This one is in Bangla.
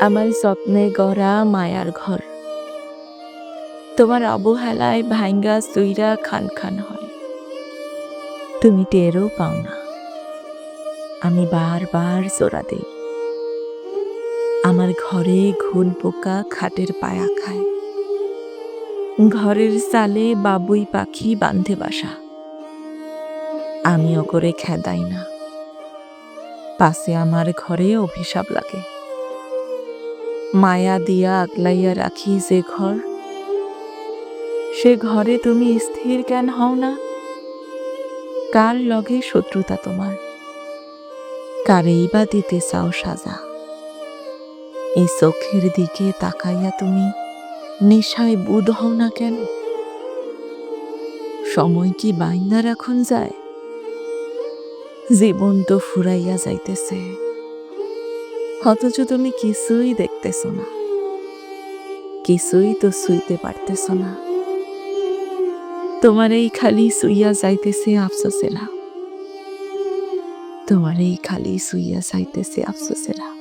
আমার স্বপ্নে গড়া মায়ার ঘর। তোমার অবহেলায় ভাঙ্গা সুইরা খান খান হয়। তুমি টেরও পাও না। আমি বারবার জোড়া দেই। আমার ঘরে ঘুন পোকা খাটের পায়া খায়। ঘরের সালে বাবুই পাখি বাঁধে বাসা। আমিও করে খেদাই না। পাশে আমার ঘরে অভিশাপ লাগে। মায়া দিয়া আগলাইয়া রাখি যে ঘর। সে ঘরে তুমি স্থির জ্ঞান হও না? কার লগে শত্রুতা তোমার? কারেই বা দিতে চাও সাজা। এই চোখের দিকে তাকাইয়া তুমি নেশায় বুধ হও না কেন? সময় কি বাইনা রাখুন যায়? জীবন তো ফুরাইয়া যাইতেছে। অথচ তুমি কিছুই দেখতেছ না। কিছুই তো শুইতে পারতেছ না। তোমার এই খালি শুইয়া যাইতেছে আফসোসেরা তোমার এই খালি শুইয়া যাইতেছে আফসোসেরা